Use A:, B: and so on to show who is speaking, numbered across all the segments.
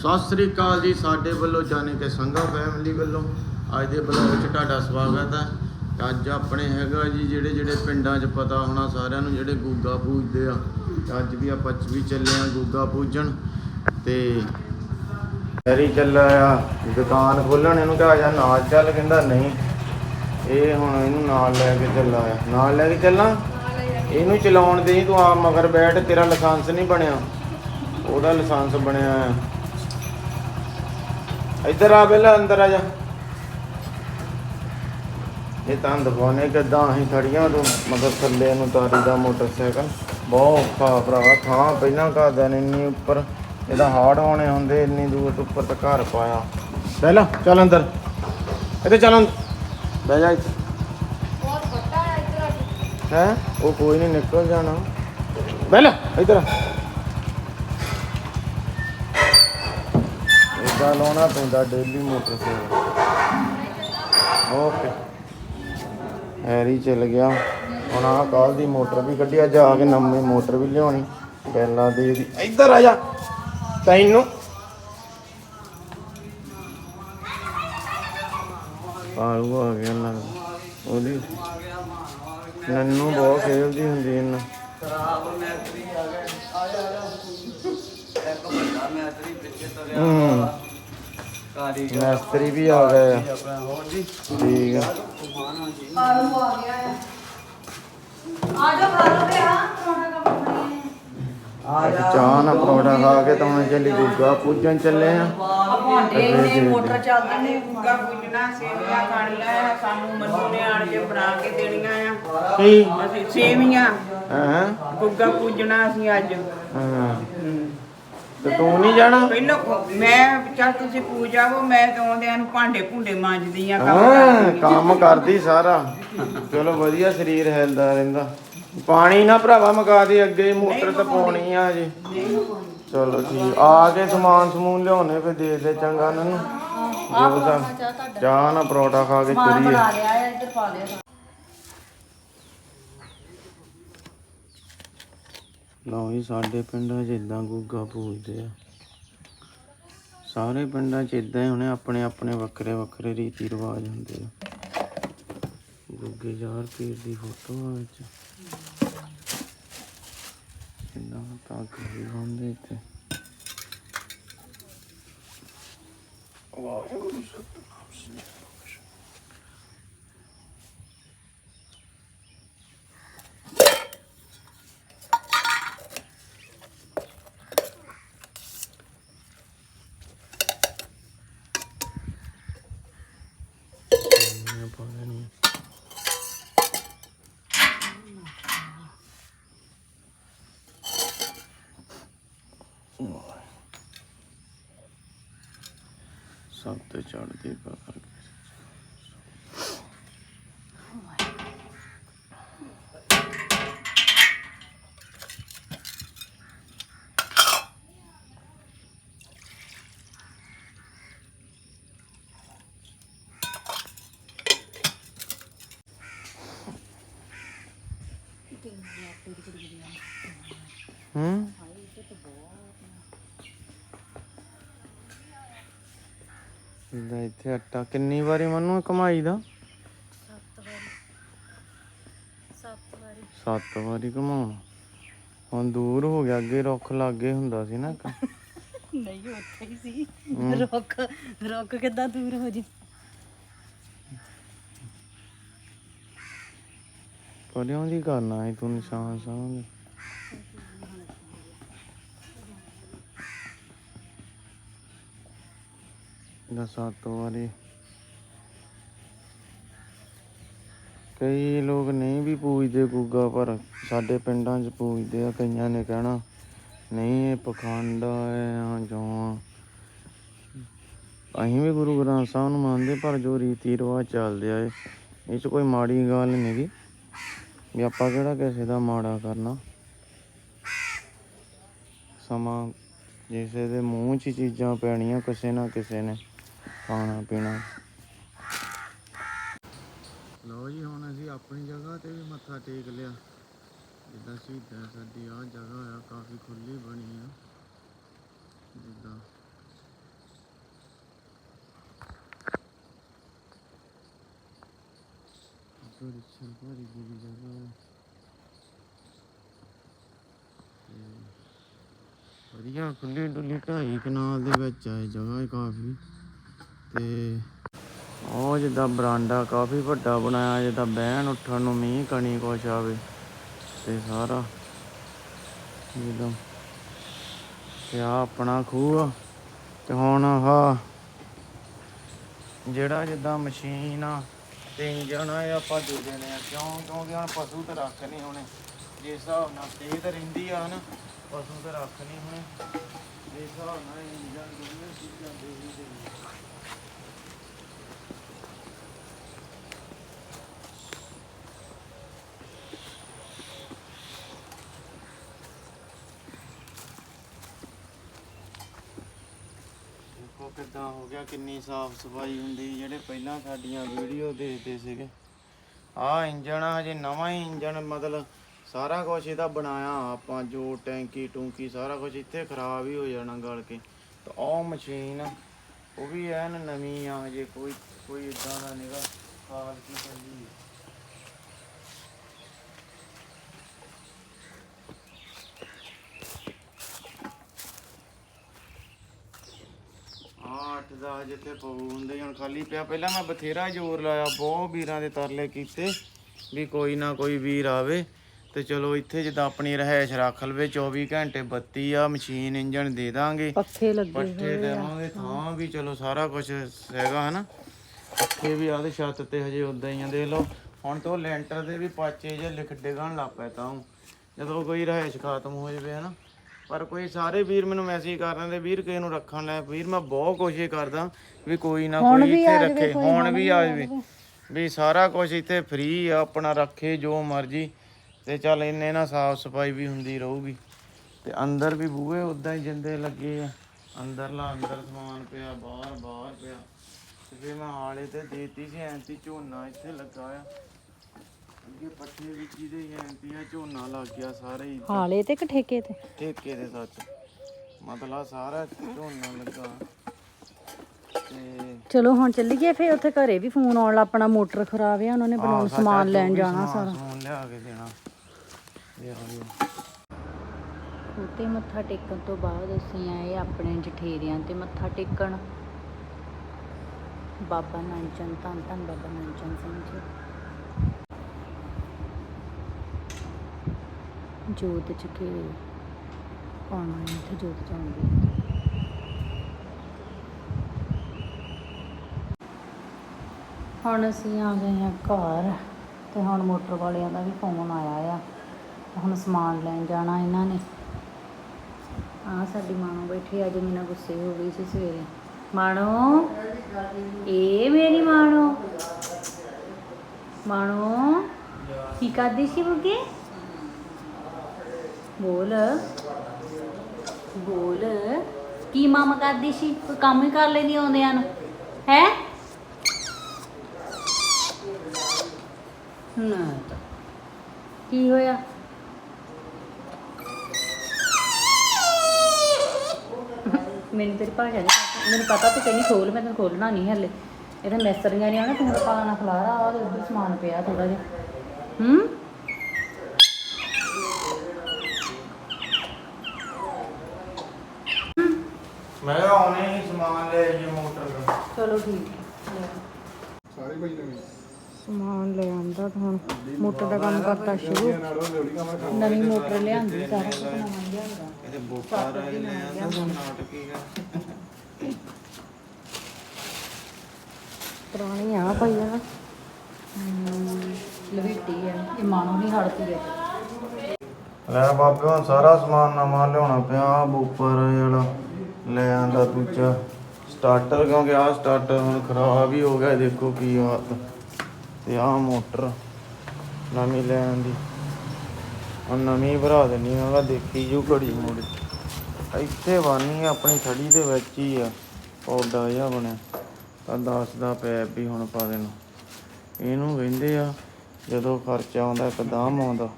A: ਸਤਿ ਸ੍ਰੀ ਅਕਾਲ ਜੀ ਸਾਡੇ ਵੱਲੋਂ ਜਾਣੇ ਕਿ ਸੰਘਾ ਫੈਮਿਲੀ ਵੱਲੋਂ। ਅੱਜ ਦੇ ਬਲੌਗ 'ਚ ਤੁਹਾਡਾ ਸਵਾਗਤ ਹੈ। ਅੱਜ ਆਪਣੇ ਹੈਗਾ ਜੀ ਜਿਹੜੇ ਜਿਹੜੇ ਪਿੰਡਾਂ 'ਚ ਪਤਾ ਹੋਣਾ ਸਾਰਿਆਂ ਨੂੰ ਜਿਹੜੇ ਗੂਗਾ ਪੂਜਦੇ ਆ। ਅੱਜ ਵੀ ਆਪਾਂ ਚ ਵੀ ਚੱਲੇ ਆ ਗੂਗਾ ਪੂਜਣ। ਤੇ ਹੈਰੀ ਚੱਲਾ ਆ, ਦੁਕਾਨ ਖੋਲਣ, ਇਹਨੂੰ ਕਿਹਾ ਜਾ ਨਾਲ ਚੱਲ, ਕਹਿੰਦਾ ਨਹੀਂ। ਇਹ ਹੁਣ ਇਹਨੂੰ ਨਾਲ ਲੈ ਕੇ ਚੱਲਾ ਆ। ਨਾਲ ਲੈ ਕੇ ਚੱਲਾਂ? ਇਹਨੂੰ ਚਲਾਉਣ ਦੇ ਤੂੰ ਆ ਮਗਰ ਬੈਠ, ਤੇਰਾ ਲਾਇਸੈਂਸ ਨਹੀਂ ਬਣਿਆ। ਉਹਦਾ ਲਾਇਸੈਂਸ ਬਣਿਆ ਆ। ਇੱਧਰ ਆ ਪਹਿਲਾਂ ਅੰਦਰ ਆ ਜਾ। ਇਹ ਤਾਂ ਦਿਖਾਉਣੇ ਕਿੱਦਾਂ ਅਸੀਂ ਖੜੀਆਂ ਤੂੰ ਮਗਰ ਥੱਲੇ ਨੂੰ ਤਾਰੀ ਦਾ ਮੋਟਰਸਾਈਕਲ। ਬਹੁਤ ਔਖਾ ਭਰਾਵਾ ਥਾਂ ਪਹਿਲਾਂ ਘਰਦਿਆਂ ਨੇ ਇੰਨੀ ਉੱਪਰ ਇਹਦਾ ਹਾਰਡ ਹੋਣੇ ਹੁੰਦੇ ਇੰਨੀ ਦੂਰ ਤੋਂ ਉੱਪਰ ਤੱਕ ਘਰ ਪਾਇਆ। ਪਹਿਲਾਂ ਚੱਲ ਅੰਦਰ। ਇੱਥੇ ਚੱਲ ਅੰਦਰ। ਬਹਿ ਜਾ ਇੱਥੇ।
B: ਬਹੁਤ ਵੱਡਾ ਹੈ ਇੱਧਰ।
A: ਹੈ? ਉਹ ਕੋਈ ਨਹੀਂ ਨਿਕਲ ਜਾਣਾ। ਬਹਿ ਲੈ ਇੱਧਰ ਆ। ਲਾਉਣਾ ਪੈਂਦਾ ਡੇਲੀ ਮੋਟਰਸਾਈਕਲ। ਓਕੇ। ਹੈਰੀ ਚਲ ਗਿਆ। ਹੁਣ ਆਹ ਕੱਲ ਦੀ ਮੋਟਰ ਵੀ ਕੱਢਿਆ ਜਾ ਕੇ ਨਵੀਂ ਮੋਟਰ ਵੀ ਲਿਆਉਣੀ। ਪਹਿਲਾਂ ਦੇ ਦੀ ਇੱਧਰ ਆ ਜਾ। ਤੈਨੂੰ। ਆਲੂ ਆ ਗਿਆ ਲੱਗਦਾ ਉਹਦੀ। ਨੰਨੂ ਬਹੁਤ ਖੇਲਦੀ ਹੁੰਦੀ ਇਹਨਾਂ ਮਿਸਤਰੀ ਵੀ ਆ ਗਏ। ਆ ਠੀਕ ਆ।
B: ਆਲੂ ਆ ਗਿਆ। ਹੈ ਆ ਜਾ ਖਾ ਲਓ ਬੇ ਹਾਂ ਪਰੌਂਠਾ ਕਾ ਬਣਾਇਆ
A: ਅੱਜ ਚਾਹ ਨਾ ਪਰੌਂਠਾ ਖਾ ਕੇ ਤਾਂ ਹੁਣ ਚੱਲੀ ਗੁੱਗਾ ਪੂਜਣ ਚੱਲੇ ਆ।
C: ਭਾਂਡੇ ਨੇ ਮੋਟਰ ਚੱਲਦੇ ਨੇ ਗੁੱਗਾ ਪੁੱਜਣਾ ਸੇਵੀਆਂ ਖਾਣੀਆਂ ਸਾਨੂੰ ਮੰਨੂ ਨੇ ਆਣ ਕੇ ਬਣਾ ਕੇ ਦੇਣੀਆਂ ਆ।
A: ਕੀ?
C: ਅਸੀਂ ਸੇਵੀਆਂ।
A: ਹਾਂ?
C: ਗੁੱਗਾ ਪੁੱਜਣਾ ਅਸੀਂ ਅੱਜ।
A: ਹਾਂ। ਤੇ ਤੂੰ ਨਹੀਂ ਜਾਣਾ?
C: ਪਹਿਲਾਂ ਮੈਂ ਚੱਲ ਤੁਸੀਂ ਪੂਜਾਵੋ ਮੈਂ ਤਾਂ ਆਉਂਦਿਆਂ ਨੂੰ ਭਾਂਡੇ ਭੁੰਡੇ ਮਾਂਜਦੀ ਆ ਕੰਮ
A: ਹਾਂ
C: ਕਰਦੀ।
A: ਕੰਮ ਕਰਦੀ ਸਾਰਾ। ਚਲੋ ਵਧੀਆ ਸਰੀਰ ਹਿਲਦਾ ਰਹਿੰਦਾ। ਪਾਣੀ ਨਾ ਭਰਾਵਾ ਮਗਾ ਦੇ ਅੱਗੇ ਮੋਟਰ ਤੇ ਪਾਉਣੀ ਆ ਜੀ ਚਲੋ ਠੀਕ ਆ ਕੇ ਸਮਾਨ ਸਮੂਨ ਲਿਆਉਣੇ ਫੇ ਦੇ ਦੇ ਚੰਗਾ ਇਹਨਾਂ ਨੂੰ ਜੋ ਚਾਹ ਨਾ ਪਰੌਠਾ ਖਾ ਕੇ
B: ਮਾਂ ਬਣਾ ਲਿਆ ਹੈ ਇੱਧਰ ਪਾ ਲਿਆ।
A: ਲਓ ਜੀ, ਸਾਡੇ ਪਿੰਡਾਂ 'ਚ ਇਦਾਂ ਗੁੱਗਾ ਪੂਜਦੇ ਆ। ਸਾਰੇ ਪਿੰਡਾਂ 'ਚ ਇਦਾਂ ਹੀ ਹੁਣੇ ਆਪਣੇ ਆਪਣੇ ਵੱਖਰੇ ਵੱਖਰੇ ਰੀਤੀ ਰਿਵਾਜ ਹੁੰਦੇ ਆ। ਗੁੱਗੇ ਯਾਰ ਪੀਰ ਦੀ ਫੋਟੋ ਆ ਵਿੱਚ। ਇਦਾਂ ਤਾਂ ਵੀ ਹੁੰਦੇ ਇੱਥੇ। ਵਾਹਿਗੁਰੂ ਸਤਿਨਾਮ ਸ੍ਰੀ ਮੈਂ ਪਾ ਲੈਣੀ ਸਭ ਤੇ ਚੜਦੀ ਪਕੜ ਕੇ ਹੂੰ? ਲੈ ਇੱਥੇ ਆਟਾ। ਕਿੰਨੀ ਵਾਰੀ ਮਨੂੰ ਕਮਾਈ ਦਾ?
B: ਸੱਤ ਵਾਰੀ।
A: ਸੱਤ ਵਾਰੀ। ਕਮਾਉਣਾ। ਹੁਣ ਦੂਰ ਹੋ ਗਿਆ ਅੱਗੇ ਰੁੱਖ ਲਾਗੇ ਹੁੰਦਾ ਸੀ ਨਾ ਇੱਕ।
B: ਨਹੀਂ ਉੱਥੇ ਹੀ ਸੀ। ਰੁੱਖ ਰੁੱਖ ਕਿੱਦਾਂ ਦੂਰ ਹੋ ਜੀ?
A: ਪਰਿਆਂ ਦੀ ਕਰਨਾ ਹੈ ਤੂੰ ਨਿਸ਼ਾਨ ਸਾਹਮਣੇ ਦਾ ਸੱਤ ਵਾਰੀ। ਕਈ ਲੋਕ ਨਹੀਂ ਵੀ ਪੂਜਦੇ ਗੁੱਗਾ, ਪਰ ਸਾਡੇ ਪਿੰਡਾਂ 'ਚ ਪੂਜਦੇ ਆ, ਕਈਆਂ ਨੇ ਕਹਿਣਾ, ਨਹੀਂ, ਇਹ ਪਖੰਡ ਹੈ ਆ, ਜੋ ਅਸੀਂ ਵੀ ਗੁਰੂ ਗ੍ਰੰਥ ਸਾਹਿਬ ਨੂੰ ਮੰਨਦੇ, ਪਰ ਜੋ ਰੀਤੀ ਰਿਵਾਜ ਚੱਲਦੇ ਆ ਇਹ ਇਹ 'ਚ ਕੋਈ ਮਾੜੀ ਗੱਲ ਨਹੀਂ ਗੀ। ਵੀ ਆਪਾਂ ਕਿਹੜਾ ਕਿਸੇ ਦਾ ਮਾੜਾ ਕਰਨਾ? ਸਮਾਂ ਜਿਸੇ ਦੇ ਮੂੰਹ 'ਚ ਚੀਜ਼ਾਂ ਪੈਣੀਆਂ ਕਿਸੇ ਨਾ ਕਿਸੇ ਨੇ ਖਾਣਾ ਪੀਣਾ। ਲਓ ਜੀ, ਹੁਣ ਅਸੀਂ ਆਪਣੀ ਜਗ੍ਹਾ ਤੇ ਵੀ ਮੱਥਾ ਟੇਕ ਲਿਆ। ਜਿੱਦਾਂ ਸ਼ਹੀਦਾਂ ਸਾਡੀ ਆ ਜਗ੍ਹਾ ਆ, ਕਾਫੀ ਖੁੱਲੀ ਬਣੀ ਆ। ਜਿੱਦਾਂ ਗੁਰੂ ਸਰਪਾਰੀ ਜੀ ਦੀ ਵਧੀਆ ਖੁੱਲੀ ਡੁੱਲੀ ਢਾਈ ਕਨਾਲ ਦੇ ਵਿੱਚ ਹੈ ਜਗ੍ਹਾ ਕਾਫੀ। ਤੇ ਉਹ ਜਿੱਦਾਂ ਬਰਾਂਡਾ ਕਾਫੀ ਵੱਡਾ ਬਣਾਇਆ, ਜਿੱਦਾਂ ਬਹਿਣ ਉੱਠਣ ਨੂੰ ਮੀਂਹ ਕਣੀ ਕੁਛ ਆਵੇ ਤੇ ਸਾਰਾ ਜਿੱਦਾਂ ਤੇ ਆ ਆਪਣਾ ਖੂਹ ਆ ਤੇ ਹੁਣ ਆਹ ਜਿਹੜਾ ਜਿੱਦਾਂ ਮਸ਼ੀਨ ਆ, ਤੇ ਇੰਜਣ ਆ ਆਪਾਂ ਦੂਜੇ ਦੇਣੇ ਕਿਉਂ? ਕਿਉਂਕਿ ਹੁਣ ਪਸ਼ੂ ਤੇ ਰੱਖ ਨਹੀਂ ਹੋਣੇ। ਜਿਸ ਹਿਸਾਬ ਨਾਲ ਸਿਹਤ ਰਹਿੰਦੀ ਆ ਨਾ, ਪਸ਼ੂ ਤੇ ਰੱਖ ਨਹੀਂ ਹੋਣੇ। ਜਿਸ ਹਿਸਾਬ ਨਾਲ ਇੰਜਣ ਦੋਵੇਂ ਚੀਜ਼ਾਂ ਦੇ ਹੀ ਦੇਣੀਆਂ। ਦੇਖੋ ਕਿੱਦਾਂ ਹੋ ਗਿਆ, ਕਿੰਨੀ ਸਾਫ਼ ਸਫ਼ਾਈ ਹੁੰਦੀ ਜਿਹੜੇ ਪਹਿਲਾਂ ਸਾਡੀਆਂ ਵੀਡੀਓ ਦੇਖਦੇ ਸੀਗੇ। ਆਹ ਇੰਜਣ ਆ, ਹਜੇ ਨਵਾਂ ਹੀ ਇੰਜਣ, ਮਤਲਬ ਸਾਰਾ ਕੁਝ ਇਹਦਾ ਬਣਾਇਆ ਆਪਾਂ, ਜੋ ਟੈਂਕੀ ਟੂੰਕੀ ਸਾਰਾ ਕੁਝ ਇੱਥੇ ਖਰਾਬ ਹੀ ਹੋ ਜਾਣਾ ਗਲ ਕੇ। ਤਾਂ ਉਹ ਮਸ਼ੀਨ, ਉਹ ਵੀ ਐਨ ਨਵੀਂ ਆ, ਜੇ ਕੋਈ ਕੋਈ ਇਦਾਂ ਦਾ ਨਹੀਂਗਾ ਖਾਲ ਕੀ ਚੱਲੀ ਆ ਅੱਠ ਦਾ ਜਿੱਥੇ ਪਊ ਹੁੰਦੇ ਹੁਣ ਖਾਲੀ ਪਿਆ। ਪਹਿਲਾਂ ਮੈਂ ਬਥੇਰਾ ਜ਼ੋਰ ਲਾਇਆ, ਬਹੁਤ ਵੀਰਾਂ ਦੇ ਤਰਲੇ ਕੀਤੇ, ਵੀ ਕੋਈ ਨਾ ਕੋਈ ਵੀਰ ਆਵੇ। ਤੇ ਚਲੋ ਇੱਥੇ ਜਿੱਦਾਂ ਆਪਣੀ ਰਹਿائش ਰੱਖ ਲਵੇ 24 ਘੰਟੇ ਬੱਤੀ ਆ ਮਸ਼ੀਨ ਇੰਜਨ ਦੇ ਦਾਂਗੇ।
B: ਪੱਖੇ ਲੱਗੇ
A: ਪੱਠੇ ਦੇਵਾਂਗੇ ਥਾਂ ਵੀ ਚਲੋ ਸਾਰਾ ਕੁਝ ਹੈਗਾ ਹਨਾ? ਪੱਖੇ ਵੀ ਆਦੇ ਛੱਤ ਤੇ ਹਜੇ ਉਦਾਂ ਹੀ ਆ ਦੇਖ ਲਓ। ਹੁਣ ਤੋਂ ਲੈਂਟਰ ਦੇ ਵੀ ਪਾਚੇ ਜੇ ਲਿਖ ਡਿਗਣ ਲੱਗ ਪਏ ਤਾਂ ਜਦੋਂ ਕੋਈ ਰਹਿائش ਖਤਮ ਹੋ ਜਵੇ ਹਨਾ? ਪਰ ਕੋਈ ਸਾਰੇ ਵੀਰ ਮੈਨੂੰ ਮੈਸੇਜ ਕਰ ਰਹੇ ਨੇ ਵੀਰ ਕਿਸੇ ਨੂੰ ਰੱਖਣ ਲੈ ਵੀਰ ਮੈਂ ਬਹੁਤ ਕੋਸ਼ਿਸ਼ ਕਰਦਾ ਵੀ ਕੋਈ ਨਾ ਕੋਈ ਇੱਥੇ ਰੱਖੇ ਹੁਣ ਵੀ ਆ ਜਵੇ। ਵੀ ਸਾਰਾ ਕੁਝ ਇੱਥੇ ਫ੍ਰੀ ਆ ਆਪਣਾ ਰੱਖੇ ਜੋ ਮਰਜ਼ੀ। ਤੇ ਚੱਲ ਇੰਨੇ ਨਾਲ ਸਾਫ਼ ਸਫ਼ਾਈ ਵੀ ਹੁੰਦੀ ਰਹੂਗੀ। ਤੇ ਅੰਦਰ ਵੀ ਬੂਹੇ ਉਦਾਂ ਹੀ ਜਿੰਦੇ ਲੱਗੇ ਆ। ਅੰਦਰਲਾ ਅੰਦਰ ਸਮਾਨ ਪਿਆ ਬਾਹਰ ਬਾਹਰ ਪਿਆ। ਤੇ ਫਿਰ ਮੈਂ ਆਲੇ ਤੇ ਦੇਤੀ ਸੀ ਐਂਤੀ ਝੋਨਾ ਇੱਥੇ ਲੱਗਾ ਆ। ਅੱਗੇ ਪੱਠੇ ਵਿੱਚ ਜਿਹਦੇ ਐਂਤੀ ਆ ਝੋਨਾ ਲੱਗ ਗਿਆ ਸਾਰੇ ਹੀ
B: ਹਾਲੇ ਤੇ ਕਿ ਠੇਕੇ ਤੇ?
A: ਠੇਕੇ ਦੇ ਸੱਚ। ਮਤਲਬ ਸਾਰਾ ਝੋਨਾ ਲੱਗਾ। ਤੇ
B: ਚਲੋ ਹੁਣ ਚੱਲੀਏ ਫੇਰ ਉੱਥੇ ਘਰੇ ਵੀ ਫੋਨ ਆਉਣ ਲੱਗ ਆਪਣਾ ਮੋਟਰ ਖਰਾਬ ਆ ਉਹਨਾਂ ਨੇ ਬਣਾਉਣ ਸਮਾਨ ਲੈਣ ਜਾਣਾ ਸਾਰਾ।
A: ਸਮਾਨ ਲਿਆ ਕੇ ਦੇਣਾ।
B: ਉੱਤੇ ਮੱਥਾ ਟੇਕਣ ਤੋਂ ਬਾਅਦ ਅਸੀਂ ਆਏ ਆਪਣੇ ਜਠੇਰਿਆਂ ਤੇ ਮੱਥਾ ਟੇਕਣ। ਬਾਬਾ ਨਾਨਚੰਦ ਧੰਨ ਧੰਨ ਬਾਬਾ ਨਾਨਚੰਦ ਸਿੰਘ ਜੀ। ਜੋਤ ਚ ਕੇ ਪਾਉਣਾ ਇੱਥੇ ਜੋਤ ਚਾਉਂਦੀ ਹੁਣ ਅਸੀਂ ਆ ਗਏ ਹਾਂ ਘਰ ਤੇ ਹੁਣ ਮੋਟਰ ਵਾਲਿਆਂ ਦਾ ਵੀ ਫੋਨ ਆਇਆ ਆ। ਹੁਣ ਸਮਾਨ ਲੈਣ ਜਾਣਾ ਇਹਨਾਂ ਨੇ। ਆ ਸਾਡੀ ਮਾਂ ਬੈਠੀ ਅੱਜ ਮੇਰੇ ਨਾਲ ਗੁੱਸੇ ਹੋ ਗਈ ਸੀ ਸਵੇਰੇ। ਮਾਣੋ, ਇਹ ਮੇਰੀ ਮਾਣੋ। ਮਾਣੋ, ਕੀ ਕਰਦੀ ਸੀ ਬੁੱਗੇ ਬੋਲ। ਬੋਲ। ਕੀ ਮਾਮਾ ਕਰਦੀ ਸੀ? ਕੋਈ ਕੰਮ ਹੀ ਕਰ ਲੈਂਦੀ ਆਉਂਦਿਆਂ ਨੂੰ। ਹੈ? ਨਾ ਕੀ ਹੋਇਆ? ਮੈਨੂੰ ਤੇਰੀ ਭਾਸ਼ਾ ਨਹੀਂ ਪਤਾ। ਮੈਨੂੰ ਪਤਾ ਤੂੰ ਕਹਿੰਦੀ ਖੋਲ ਮੈਂ ਤੈਨੂੰ ਖੋਲਣਾ ਨਹੀਂ ਹਲੇ। ਇਹਦਾ ਮਿਸਤਰੀਆਂ ਨੇ ਆਉਣਾ ਤੂੰ ਪਾਣਾ ਖਲਾਰਾ ਆ ਤੇ ਉੱਧਰ ਸਮਾਨ ਪਿਆ ਥੋੜਾ ਜਿਹਾ। ਹੂੰ?
A: ਮੈਂ ਆਉਣੇ ਹੀ ਸਮਾਨ ਲੈ ਜੀ ਮੋਟਰ ਦਾ
B: ਚਲੋ ਠੀਕ ਹੈ।
D: ਸਾਰੇ ਭਾਈ ਨਵੀਂ
B: ਸਮਾਨ ਲੈ ਆਂਦਾ ਤਾਂ ਹੁਣ ਮੋਟਰ ਦਾ ਕੰਮ ਕਰਤਾ ਸ਼ੁਰੂ। ਨਵੀਂ ਮੋਟਰ ਲਿਆਂਦੀ ਸਾਰਾ ਕੁਝ ਨਵਾਂ ਲਿਆਂਦਾ।
A: ਇਹਦੇ ਬੋਕਾ ਰਾਜ ਲੈ ਆਂਦਾ ਨਾਟਕੀ
B: ਪੁਰਾਣੀ ਆ ਭਾਈ ਆ ਲਵੀਟੀ ਆ। ਇਹ ਮਾਨੋ ਨਹੀਂ ਹੜਦੀ ਹੈ
A: ਲੈ ਬਾਬੇ ਹੁਣ ਸਾਰਾ ਸਮਾਨ ਨਵਾਂ ਲਿਆਉਣਾ ਪਿਆ ਆਹ ਬੂਪਰ ਜਿਹੜਾ ਲੈ ਆਂਦਾ ਦੂਜਾ। ਸਟਾਰਟਰ ਕਿਉਂਕਿ ਆਹ ਸਟਾਰਟਰ ਹੁਣ ਖਰਾਬ ਹੀ ਹੋ ਗਿਆ ਦੇਖੋ ਕੀ ਹਾਲਤ। ਤੇ ਆਹ ਮੋਟਰ ਨਵੀਂ ਲੈਣ ਦੀ। ਹੁਣ ਨਵੀਂ ਭਰਾ ਦੇਣੀ ਉਹਦਾ ਦੇਖੀ ਜੂ ਘੜੀ ਮੋੜੀ। ਇੱਥੇ ਬਾਨੀ ਆਪਣੀ ਥੜੀ ਦੇ ਵਿੱਚ ਹੀ ਆ ਪੌਦਾ ਜਿਹਾ ਬਣਿਆ। ਤਾਂ ਦਸ ਦਾ ਪੈਪ ਵੀ ਹੁਣ ਪਾ ਦੇਣਾ। ਇਹਨੂੰ ਕਹਿੰਦੇ ਆ, ਜਦੋਂ ਖਰਚਾ ਆਉਂਦਾ ਇੱਕਦਮ ਆਉਂਦਾ।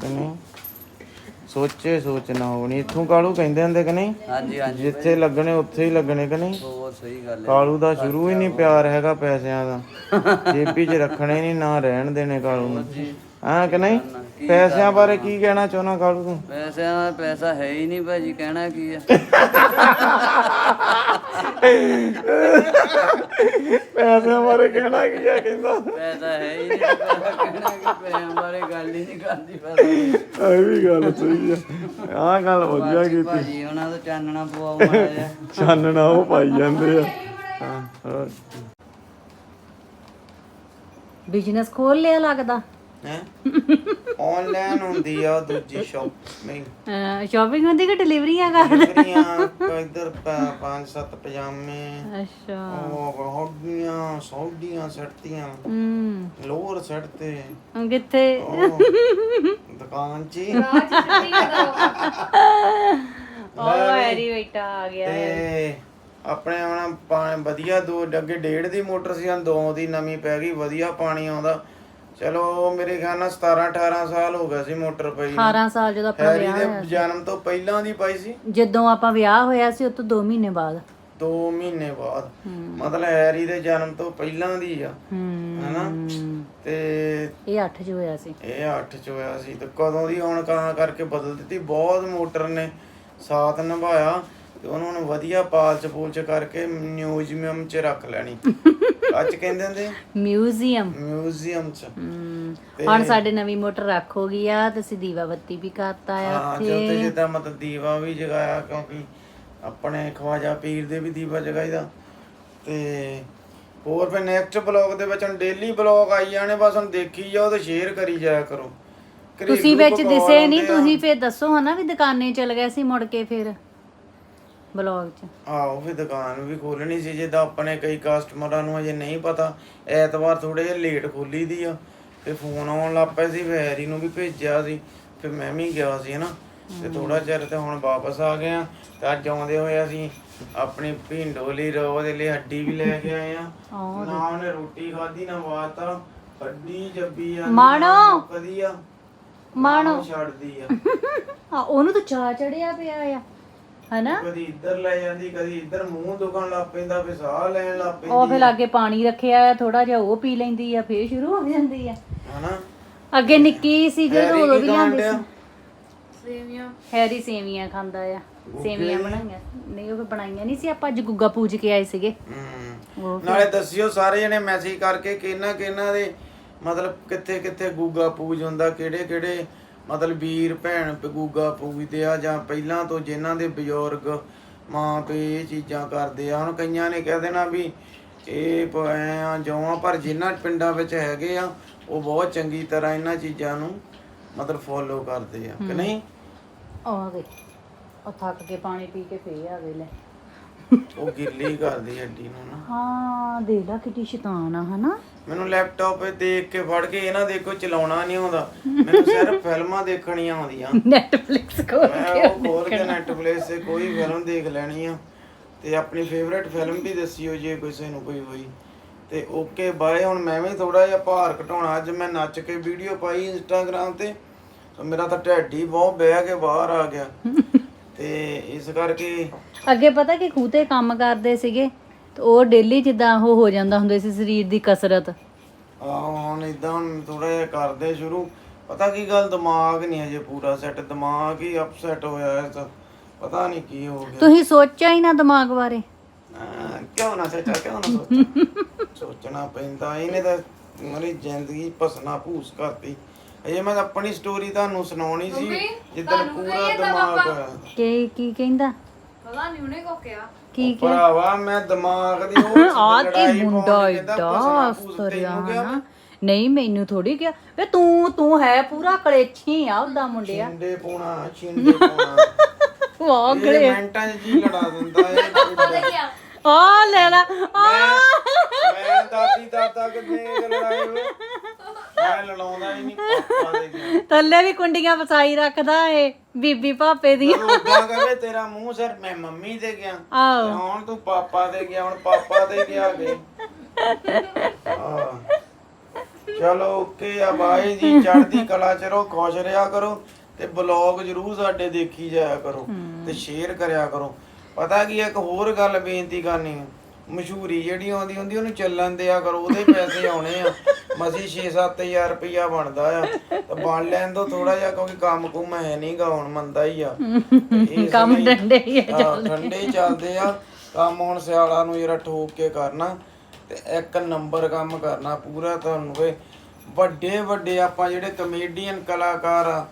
A: ਕਿ ਨਹੀਂ? ਸੋਚੇ ਸੋਚਣਾ ਹੋਣੀ ਇੱਥੋਂ ਕਾਲੂ ਕਹਿੰਦੇ ਹੁੰਦੇ ਕਿ ਨਹੀਂ?
E: ਹਾਂਜੀ ਹਾਂਜੀ
A: ਜਿੱਥੇ ਲੱਗਣੇ ਉੱਥੇ ਹੀ ਲੱਗਣੇ ਕਿ ਨਹੀਂ?
E: ਬਹੁਤ ਸਹੀ ਗੱਲ ਹੈ।
A: ਕਾਲੂ ਦਾ ਸ਼ੁਰੂ ਹੀ ਨਹੀਂ ਪਿਆਰ ਹੈਗਾ ਪੈਸਿਆਂ ਦਾ। ਜੇਬੀ 'ਚ ਰੱਖਣੇ ਨਹੀਂ ਨਾ ਰਹਿਣ ਦੇਣੇ ਕਾਲੂ ਨੂੰ। ਹਾਂ ਕਿ ਨਹੀਂ? ਪੈਸਿਆਂ ਬਾਰੇ ਕੀ ਕਹਿਣਾ ਚਾਹੁੰਦਾ ਕਾਲੂ ਤੂੰ?
E: ਪੈਸਿਆਂ ਦਾ ਪੈਸਾ ਹੈ ਹੀ ਨਹੀਂ ਭਾਜੀ ਕਹਿਣਾ ਕੀ ਹੈ?
A: ਪੈਸਿਆਂ ਬਾਰੇ ਕਹਿਣਾ ਕੀ ਆ ਕਹਿੰਦਾ?
E: ਪੈਸਾ ਹੈ ਹੀ ਨਹੀਂ ਪੈਸਾ ਕਹਿਣਾ ਕੀ ਪੈਸਿਆਂ ਬਾਰੇ ਗੱਲ ਹੀ ਨਹੀਂ ਕਰਦੀ ਪੈਸਾ।
A: ਇਹ ਵੀ ਗੱਲ ਸਹੀ ਆ। ਆਹ ਗੱਲ ਵਧੀਆ ਕੀਤੀ।
E: ਭਾਜੀ ਉਹਨਾਂ ਤੋਂ ਚਾਨਣਾ ਮਾੜਾ ਜਿਹਾ।
A: ਚਾਨਣਾ ਉਹ ਪਾਈ ਜਾਂਦੇ ਆ। ਹਾਂ ਹੋਰ
B: ਬਿਜ਼ਨਸ ਖੋਲ ਲਿਆ ਲੱਗਦਾ।
A: ਹੈ? ਆਨਲਾਈਨ ਹੁੰਦੀ ਆ ਦੂਜੀ ਸ਼ਾਪਿੰਗ
B: ਸ਼ਾਪਿੰਗ ਹੁੰਦੀ ਕਿ ਡਿਲੀਵਰੀਆਂ ਕਰਦੇ
A: ਡਿਲੀਵਰੀਆਂ ਇਧਰ ਪੰਜ ਸੱਤ ਪਜਾਮੇ।
B: ਅੱਛਾ।
A: ਉਹ ਹੋਗੀਆਂ ਸੌਡੀਆਂ ਸੜਤੀਆਂ
B: ਹੂੰ।
A: ਲੋਅਰ ਸੜਤੇ
B: ਹੁਣ ਕਿੱਥੇ?
A: ਦੁਕਾਨ 'ਚ ਹੀ।
B: ਉਹ। ਹੈਰੀ ਬੇਟਾ ਆ ਗਿਆ।
A: ਤੇ ਆਪਣੇ ਪਾਣੀ ਵਧੀਆ ਦੋ ਅੱਗੇ ਡੇਢ ਦੀ ਮੋਟਰ ਸੀ ਹੁਣ ਦੋ ਦੀ ਨਵੀਂ ਪੈ ਗਈ ਵਧੀਆ ਪਾਣੀ ਆਉਂਦਾ। ਚਲੋ ਮੇਰੇ ਖਿਆਲ ਨਾਲ 17 18 ਸਾਲ ਹੋ ਗਿਆ ਸੀ ਮੋਟਰ ਪਈ ਨੂੰ।
B: 18 ਸਾਲ ਜਦੋਂ ਆਪਣਾ
A: ਹੈਰੀ
B: ਵਿਆਹ
A: ਦੇ
B: ਹੋਇਆ
A: ਜਨਮ ਤੋਂ ਪਹਿਲਾਂ ਦੀ ਪਾਈ ਸੀ।
B: ਜਦੋਂ ਆਪਾਂ ਵਿਆਹ ਹੋਇਆ ਸੀ ਉਹ ਤੋਂ 2 ਮਹੀਨੇ ਬਾਅਦ।
A: 2 ਮਹੀਨੇ ਬਾਅਦ। ਮਤਲਬ ਹੈਰੀ ਦੇ ਜਨਮ ਤੋਂ ਪਹਿਲਾਂ ਦੀ ਆ।
B: ਹੂੰ।
A: ਹੈਨਾ? ਤੇ
B: ਇਹ 8 ਚ ਹੋਇਆ ਸੀ।
A: ਇਹ 8 ਚ ਹੋਇਆ ਸੀ। ਤੇ ਕਦੋਂ ਦੀ ਹੁਣ ਕਾਂ ਕਰਕੇ ਬਦਲ ਦਿੱਤੀ? ਬਹੁਤ ਮੋਟਰ ਨੇ ਸਾਥ ਨਿਭਾਇਆ। ਤੇ ਉਹਨਾਂ ਨੂੰ ਵਧੀਆ ਪਾਲਚ ਪੂਲਚ ਕਰਕੇ ਮਿਊਜ਼ੀਅਮ ਚ ਰੱਖ ਲੈਣੀ। ਅੱਜ ਕਹਿੰਦੇ ਹੁੰਦੇ?
B: ਮਿਊਜ਼ੀਅਮ।
A: ਮਿਊਜ਼ੀਅਮ ਚ।
B: ਹੁਣ ਸਾਡੇ ਨਵੀਂ ਮੋਟਰ ਰੱਖ ਹੋ ਗਈ ਆ ਤੇ ਅਸੀਂ ਦੀਵਾ ਬੱਤੀ ਵੀ ਕਰਤਾ ਆ
A: ਹਾਂ ਜੋ ਤੇ ਜਿੱਦਾਂ ਮਤਲਬ ਦੀਵਾ ਵੀ ਜਗਾਇਆ ਕਿਉਂਕਿ ਆਪਣੇ ਖਵਾਜਾ ਪੀਰ ਦੇ ਵੀ ਦੀਵਾ ਜਗਾਈਦਾ। ਤੇ ਹੋਰ ਫਿਰ ਨੈਕਸਟ ਬਲੌਗ ਦੇ ਵਿੱਚ ਹੁਣ ਡੇਲੀ ਬਲੌਗ ਆਈ ਜਾਣੇ ਬਸ ਹੁਣ ਦੇਖੀ ਜਾਓ ਤੇ ਸ਼ੇਅਰ ਕਰੀ ਜਾਇਆ ਕਰੋ। ਘਰੇਲੂ
B: ਤੁਸੀਂ ਵਿੱਚ ਦਿਸੇ ਨਹੀਂ
A: ਹੁੰਦੇ ਆ।
B: ਤੁਸੀਂ ਫੇਰ ਦੱਸੋ ਹਨਾ ਵੀ ਦੁਕਾਨੇ ਚਲ ਗਏ ਸੀ ਮੁੜ ਕੇ ਫਿਰ। ਬਲੌਗ ਚ।
A: ਆਹੋ ਫਿਰ ਦੁਕਾਨ ਵੀ ਖੋਲਣੀ ਸੀ ਜਿੱਦਾਂ ਆਪਣੇ ਕਈ ਕਸਟਮਰਾਂ ਨੂੰ ਅਜੇ ਨਹੀਂ ਪਤਾ। ਐਤਵਾਰ ਥੋੜੇ ਜਿਹਾ ਲੇਟ ਖੋਲੀ ਦੀ ਆ ਤੇ ਫੋਨ ਆਉਣ ਲੱਗ ਪਏ ਸੀ ਫਿਰ ਹੈਰੀ ਨੂੰ ਵੀ ਭੇਜਿਆ ਸੀ ਫਿਰ ਮੈਂ ਵੀ ਗਿਆ ਸੀ ਹਨਾ। ਤੇ ਥੋੜਾ ਚਿਰ ਤੇ ਹੁਣ ਵਾਪਸ ਆ ਗਏ ਆ ਤੇ ਅੱਜ ਆਉਂਦੇ ਹੋਏ ਅਸੀਂ ਆਪਣੀ ਭਿੰਡੋਲੀ ਰੋ ਦੇ ਲਈ ਹੱਡੀ ਵੀ ਲੈ ਕੇ ਆਏ ਆ। ਨਾ ਉਹਨੇ ਰੋਟੀ ਖਾਧੀ ਨਾ ਵਾਤਾ ਹੱਡੀ ਜੱਬੀ ਆ
B: ਮਾਣੋ।
A: ਕਦੀ ਆ
B: ਮਾਣੋ।
A: ਛੱਡਦੀ ਆ।
B: ਆ ਉਹਨੂੰ ਤਾਂ ਚਾ ਚੜਿਆ ਪਿਆ ਆ। ਹਨਾ?
A: ਕਦੀ ਇੱਧਰ ਲੈ ਜਾਂਦੀ ਕਦੀ ਇੱਧਰ ਮੂੰਹ ਦੁਖਣ ਲੱਗ ਪੈਂਦਾ ਫਿਰ ਸਾਹ ਲੈਣ ਲੱਗ ਪੈਂਦੀ
B: ਉਹ ਫਿਰ ਲਾਗੇ ਪਾਣੀ ਰੱਖਿਆ ਆ ਥੋੜਾ ਜਿਹਾ ਉਹ ਪੀ ਲੈਂਦੀ ਆ ਫੇਰ ਸ਼ੁਰੂ ਹੋ ਜਾਂਦੀ ਆ।
A: ਹਨਾ?
B: ਅੱਗੇ ਨਿੱਕੀ ਸੀ ਜਦੋਂ ਉਦੋਂ ਵੀ ਲਿਆਂਦੇ ਸੀ ਸੇਵੀਆਂ। ਹੈਰੀ ਸੇਵੀਆਂ ਖਾਂਦਾ ਆ। ਸੇਵੀਆਂ ਬਣਾਈਆਂ। ਨਹੀਂ ਉਹ ਬਣਾਈਆਂ ਨਹੀਂ ਸੀ ਆਪਾਂ ਅੱਜ ਗੁੱਗਾ ਪੂਜ ਕੇ ਆਏ ਸੀਗੇ।
A: ਨਾਲੇ ਦੱਸਿਓ ਸਾਰੇ ਜਣੇ ਮੈਸੇਜ ਕਰਕੇ ਕਿਹਨਾਂ ਕਿਹਨਾਂ ਦੇ ਮਤਲਬ ਕਿੱਥੇ ਕਿੱਥੇ ਗੂਗਾ ਪੂਜ ਹੁੰਦਾ ਕਿਹੜੇ ਕਿਹੜੇ ਮਤਲਬ ਵੀਰ ਭੈਣ ਪ- ਗੂਗਾ ਪੂਜਦੇ ਆ ਜਾਂ ਪਹਿਲਾਂ ਤੋਂ ਜਿਨ੍ਹਾਂ ਦੇ ਬਜ਼ੁਰਗ ਮਾਂ ਪੇ ਇਹ ਚੀਜ਼ਾਂ ਕਰਦੇ ਆ ਹੁਣ ਕਈਆਂ ਨੇ ਕਹਿ ਦੇਣਾ ਵੀ ਇਹ ਪ- ਐਂ ਆ ਜੋਆਂ ਪਰ ਜਿਨ੍ਹਾਂ ਪਿੰਡਾਂ ਵਿੱਚ ਹੈਗੇ ਆ ਉਹ ਬਹੁਤ ਚੰਗੀ ਤਰ੍ਹਾਂ ਇਹਨਾਂ ਚੀਜ਼ਾਂ ਨੂੰ ਮਤਲਬ ਫੋਲੋ ਕਰਦੇ ਆ ਕਿ ਨਹੀਂ?
B: ਦੇ ਉਹ ਥੱਕ ਕੇ ਪਾਣੀ ਪੀ ਕੇ ਫੇਰ ਆ ਗਏ ਲੈ
A: ਉਹ ਗਿੱਲੀ ਕਰਦੀ ਹੱਡੀ ਨੂੰ ਨਾ।
B: ਹਾਂ ਦੇਖ ਲਾ ਕਿੱਡੀ ਸ਼ੈਤਾਨ ਆ ਹਨਾ?
A: ਮੈਨੂੰ ਲੈਪਟਾਪ 'ਤੇ ਦੇਖ ਕੇ ਫੜ ਕੇ ਇਹਨਾਂ ਦੇਖੋ ਚਲਾਉਣਾ ਨਹੀਂ ਆਉਂਦਾ। ਮੈਨੂੰ ਸਿਰਫ ਫਿਲਮਾਂ ਦੇਖਣੀਆਂ ਆਉਂਦੀਆਂ।
B: ਨੈਟਫਲਿਕਸ ਕੋਲ
A: ਮੈਂ ਉਹ ਖੋਲ ਕੇ ਨੈਟਫਲਿਕਸ ਤੇ ਕੋਈ ਫਿਲਮ ਦੇਖ ਲੈਣੀ ਆ। ਤੇ ਆਪਣੀ ਫੇਵਰੇਟ ਫਿਲਮ ਵੀ ਦੱਸਿਓ ਜੇ ਕਿਸੇ ਨੂੰ ਕੋਈ ਹੋਈ। ਤੇ ਓਕੇ ਬਾਏ ਹੁਣ ਮੈਂ ਵੀ ਥੋੜਾ ਜਿਹਾ ਭਾਰ ਘਟਾਉਣਾ। ਅੱਜ ਮੈਂ ਨੱਚ ਕੇ ਵੀਡੀਓ ਪਾਈ ਇੰਸਟਾਗ੍ਰam ਤੇ। ਤਾਂ ਮੇਰਾ ਤਾਂ ਢਿੱਡ ਹੀ ਬਹੁਤ ਬਹਿ ਕੇ ਬਾਹਰ ਆ ਗਿਆ। ਤੇ ਇਸ ਕਰਕੇ
B: ਅੱਗੇ ਪਤਾ ਕਿ ਖੂਹ ਤੇ ਕੰਮ ਕਰਦੇ ਸੀਗੇ ਤੇ ਉਹ ਡੇਲੀ ਜਿੱਦਾਂ ਉਹ ਹੋ ਜਾਂਦਾ ਹੁੰਦੇ ਸੀ ਸਰੀਰ ਦੀ ਕਸਰਤ।
A: ਆਹੋ ਹੁਣ ਇਦਾਂ ਹੁਣ ਥੋੜਾ ਜਿਹਾ ਕਰਦੇ ਸ਼ੁਰੂ। ਪਤਾ ਕੀ ਗੱਲ ਦਿਮਾਗ ਨਹੀਂ ਅਜੇ ਪੂਰਾ ਸੈੱਟ ਦਿਮਾਗ ਹੀ ਅਪਸੈਟ ਹੋਇਆ ਹੈ ਤਾਂ। ਪਤਾ ਨਹੀਂ ਕੀ ਹੋ ਗਿਆ।
B: ਤੁਸੀਂ ਸੋਚਿਆ ਹੀ ਨਾ ਦਿਮਾਗ ਬਾਰੇ।
A: ਹਾਂ, ਕਿਉਂ ਨਾ ਸੋਚਾਂ ਕਿਉਂ ਨਾ ਸੋਚਾਂ। ਸੋਚਣਾ ਪੈਂਦਾ ਇਹਨੇ ਤਾਂ ਮੇਰੀ ਜ਼ਿੰਦਗੀ ਭਸਨਾ ਭੂਸ ਕਰਤੀ। ਅਜੇ ਮੈਂ ਆਪਣੀ ਸਟੋਰੀ ਤੁਹਾਨੂੰ ਸੁਣਾਉਣੀ ਸੀ ਜਿੱਦਣ ਪੂਰਾ ਦਿਮਾਗ
B: ਕੀ ਕੀ ਕਹਿੰਦਾ?
F: ਪਤਾ ਨਹੀਂ ਉਹਨੇ ਕੋ ਕਿਹਾ।
B: ਕੀ
A: ਭਰਾਵਾ ਮੈਂ ਦਿਮਾਗ ਦੀ ਉਹ
B: ਆ
A: ਲੜਾਈ
B: ਕੀ
A: ਪਾਉਣ
B: ਮੁੰਡਾ
A: ਦੀ ਕਹਿੰਦਾ
B: ਏਡਾ
A: ਭਸਨਾ ਭੂਸ
B: ਅਸਤਰਿਆ
A: ਤੈਨੂੰ ਕਿਹਾ
B: ਹਨਾ ਨਹੀਂ ਮੈਨੂੰ ਥੋੜੀ ਕਿਹਾ। ਵੇ ਤੂੰ ਤੂੰ ਹੈ ਪੂਰਾ ਕਲੇਛੀ ਆ ਉਹਦਾ ਮੁੰਡਿਆ।
A: ਛਿੰਡੇ ਪੋਣਾ ਛਿੰਡੇ ਪੋਣਾ
B: ਵਾਹ
A: ਇਹ ਮਿੰਟਾਂ 'ਚ ਜੀ ਲੜਾ ਦਿੰਦਾ ਇਹ।
B: ਆ ਲੈ ਲੈ ਆ
A: ਮੈਂ ਦਾਦੀ ਦਾਦਾ ਕਿੰਨੇ ਲੜਾਈ ਹੋਏ। ਮੈਂ ਲੜਾਉਂਦਾ ਹੀ ਨਹੀਂ ਪਾਪਾ ਦੇ ਗਿਆ
B: ਥੱਲੇ ਵੀ ਕੁੰਡੀਆਂ ਫਸਾਈ ਰੱਖਦਾ ਏ ਬੀਬੀ ਭਾਪੇ ਦੀਆਂ।
A: ਉਦਾਂ ਕਹੇ ਤੇਰਾ ਮੂੰਹ ਸਿਰ ਮੈਂ ਮੰਮੀ ਤੇ ਗਿਆ।
B: ਆਹੋ।
A: ਤੇ ਹੁਣ ਤੂੰ ਪਾਪਾ ਤੇ ਗਿਆ ਹੁਣ ਪਾਪਾ ਤੇ ਗਿਆ ਗਏ ਚਲੋ ਓਕੇ ਆ ਬਾਈ ਜੀ। ਚੜ੍ਹਦੀ ਕਲਾ ਚ ਰਹੋ ਖੁਸ਼ ਰਿਹਾ ਕਰੋ ਤੇ ਬਲੌਗ ਜਰੂਰ ਸਾਡੇ ਦੇਖੀ ਜਾਇਆ ਕਰੋ ਤੇ ਸ਼ੇਅਰ ਕਰਿਆ ਕਰੋ। ਪਤਾ ਕੀ ਇੱਕ ਹੋਰ ਗੱਲ ਬੇਨਤੀ ਕਰਨੀ ਹੈ ਮਸ਼ਹੂਰੀ ਜਿਹੜੀ ਆਉਂਦੀ ਹੁੰਦੀ ਉਹਨੂੰ ਚੱਲਣ ਦਿਆ ਕਰੋ ਉਹਦੇ ਪੈਸੇ ਆਉਣੇ ਆ। ਮਸੀ 6-7000 ਰੁਪਇਆ ਬਣਦਾ ਆ। ਤੇ ਬਣ ਲੈਣ ਦੋ ਥੋੜਾ ਜਿਹਾ ਕਿਉਂਕਿ ਕੰਮ ਕੁਮ ਹੈ ਨਹੀਂਗਾ ਹੁਣ ਮੰਦਾ ਹੀ ਆ।
B: ਕੰਮ ਡੰਡੇ ਹੀ ਆ
A: ਹਾਂ, ਠੰਡੇ ਹੀ ਚੱਲਦੇ ਆ। ਕੰਮ ਹੁਣ ਸਿਆਲਾਂ ਨੂੰ ਜਰਾ ਠੋਕ ਕੇ ਕਰਨਾ ਤੇ ਇੱਕ ਨੰਬਰ ਕੰਮ ਕਰਨਾ ਪੂਰਾ ਤੁਹਾਨੂੰ ਵੇ। ਵੱਡੇ ਵੱਡੇ ਆਪਾਂ ਜਿਹੜੇ ਕਮੇਡੀਅਨ ਕਲਾਕਾਰ ਆ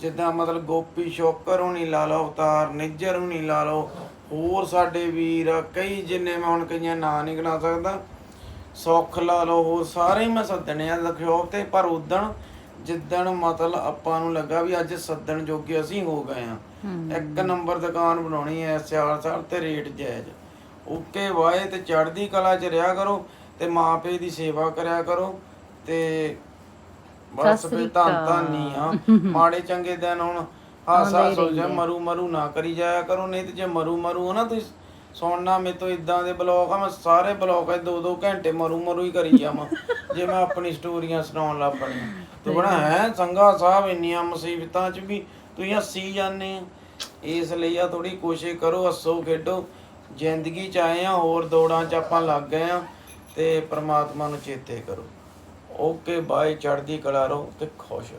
A: ਜਿੱਦਾਂ ਮਤਲਬ ਗੋਪੀ ਸ਼ੋਕਰ ਹੁਣੀ ਲਾ ਲਓ ਅਵਤਾਰ ਨਿੱਜਰ ਹੁਣੀ ਲਾ ਲਓ ਹੋਰ ਸਾਡੇ ਵੀਰ ਕਈ ਜਿੰਨੇ ਮੈਂ ਹੁਣ ਕਈਆਂ ਨਾਂ ਨਹੀਂ ਗਿਣਾ ਸਕਦਾ। ਸੁੱਖ ਲਾ ਲਓ ਹੋਰ ਸਾਰੇ ਮੈਂ ਸੱਦਣੇ ਆ ਲਖਿਓਪ ਤੇ ਪਰ ਉਦਣ ਜਿੱਦਣ ਮਤਲਬ ਆਪਾਂ ਨੂੰ ਲੱਗਾ ਵੀ ਅੱਜ ਸੱਦਣ ਜੋਗੇ ਅਸੀਂ ਹੋ ਗਏ ਆ। ਇੱਕ ਨੰਬਰ ਦੁਕਾਨ ਬਣਾਉਣੀ ਐ ਸਿਆਲ ਸਾਲ ਤੇ ਰੇਟ ਜਾਇਜ਼। ਓਕੇ ਵਾਏ ਤੇ ਚੜ੍ਹਦੀ ਕਲਾ ਚ ਰਿਆ ਕਰੋ ਤੇ ਮਾਂ ਪਿਓ ਦੀ ਸੇਵਾ ਕਰਿਆ ਕਰੋ ਤੇ ਬਸ
B: ਸ੍ਰੀ
A: ਤਾਂ
B: ਅਕਾਲ।
A: ਤਾਂ ਨਹੀਂ ਆ। ਮਾੜੇ ਚੰਗੇ ਦਿਨ ਹੁਣ ਹਾਸਾ ਸੋ ਜਾ ਮਰੂ ਮਰੂ ਨਾ ਕਰੀ ਜਾਇਆ ਕਰੋ ਨਹੀਂ ਤੇ ਜੇ ਮਰੂ ਮਰੂ ਨਾ ਤੁਸੀਂ ਸੁਣਨਾ ਮੇਰੇ ਤੋਂ ਇਦਾਂ ਦੇ ਬਲੌਗ ਆ ਮੈਂ ਸਾਰੇ ਬਲੌਗ ਐ ਦੋ ਦੋ ਘੰਟੇ ਮਰੂ ਮਰੂ ਹੀ ਕਰੀ ਜਾਵਾਂ ਜੇ ਮੈਂ ਆਪਣੀ ਸਟੋਰੀਆਂ ਸੁਣਾਉਣ ਲੱਗ ਪਣੀ ਤੇ ਬਣਾ ਹੈ ਸੰਗਾ ਸਾਹਿਬ ਇੰਨੀਆਂ ਮੁਸੀਬਤਾਂ ਚ ਵੀ ਤੁਸੀਂ ਹੱਸੀ ਜਾਂਦੇ ਇਸ ਲਈ ਆ ਥੋੜੀ ਕੋਸ਼ਿਸ਼ ਕਰੋ ਹੱਸੋ ਖੇਡੋ। ਜ਼ਿੰਦਗੀ ਚ ਆਏ ਆ ਹੋਰ ਦੌੜਾਂ ਚ ਆਪਾਂ ਲੱਗ ਗਏ ਆ ਤੇ ਪ੍ਰਮਾਤਮਾ ਨੂੰ ਚੇਤੇ ਕਰੋ। ਓਕੇ ਬਾਏ ਚੜ੍ਹਦੀ ਕਲਾ ਰਹੋ ਤੇ ਖੁਸ਼